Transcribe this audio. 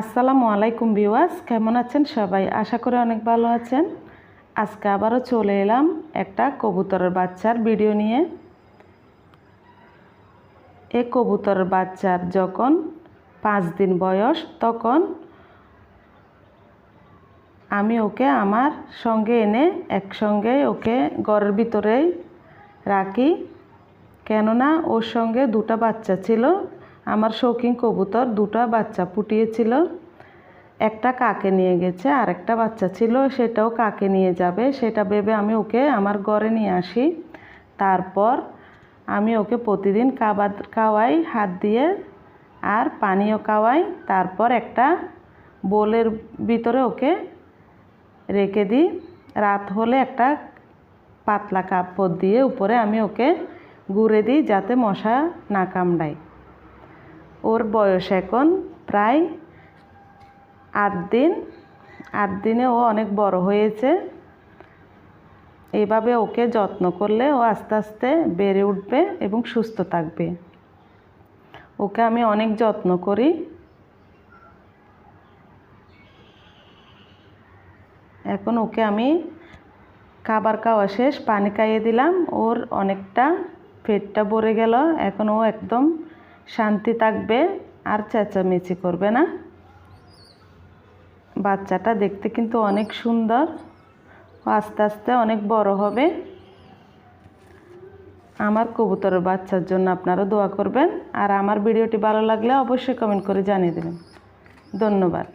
আসসালামু আলাইকুম বিওয়াস কেমন আছেন সবাই? আশা করি অনেক ভালো আছেন। আজকে আবারও চলে এলাম একটা কবুতরের বাচ্চার ভিডিও নিয়ে। এ কবুতরের বাচ্চার যখন পাঁচ দিন বয়স, তখন আমি ওকে আমার সঙ্গে এনে একসঙ্গে ওকে ঘরের ভিতরেই রাখি। কেননা ওর সঙ্গে দুটা বাচ্চা ছিল আমার শৌখিন কবুতর দুটা বাচ্চা ফুটিয়েছিল একটা কাকে নিয়ে গেছে আর একটা বাচ্চা ছিল, সেটাও কাকে নিয়ে যাবে, সেটা ভেবে আমি ওকে আমার ঘরে নিয়ে আসি। তারপর আমি ওকে প্রতিদিন খাবার খাওয়াই, হাত দিয়ে আর পানিও খাওয়াই। তারপর একটা বোলের ভিতরে ওকে রেখে দিই। রাত হলে একটা পাতলা কাপড় দিয়ে উপরে আমি ওকে ঘুরে দিই যাতে মশা না কামড়ায়। ওর বয়স এখন প্রায় আট দিন। আট দিনে ও অনেক বড় হয়েছে। এভাবে ওকে যত্ন করলে ও আস্তে আস্তে বেড়ে উঠবে এবং সুস্থ থাকবে। ওকে আমি অনেক যত্ন করি। এখন ওকে আমি খাবার খাওয়া শেষ, পানি খাইয়ে দিলাম। ওর অনেকটা পেটটা ভরে গেল। এখন ও একদম শান্তি থাকবে, আর চেঁচামেচি করবে না। বাচ্চাটা দেখতে কিন্তু অনেক সুন্দর আস্তে আস্তে অনেক বড় হবে। আমার কবুতরের বাচ্চার জন্য আপনারা দোয়া করবেন, আর আমার ভিডিওটি ভালো লাগলে অবশ্যই কমেন্ট করে জানিয়ে দেবেন। ধন্যবাদ।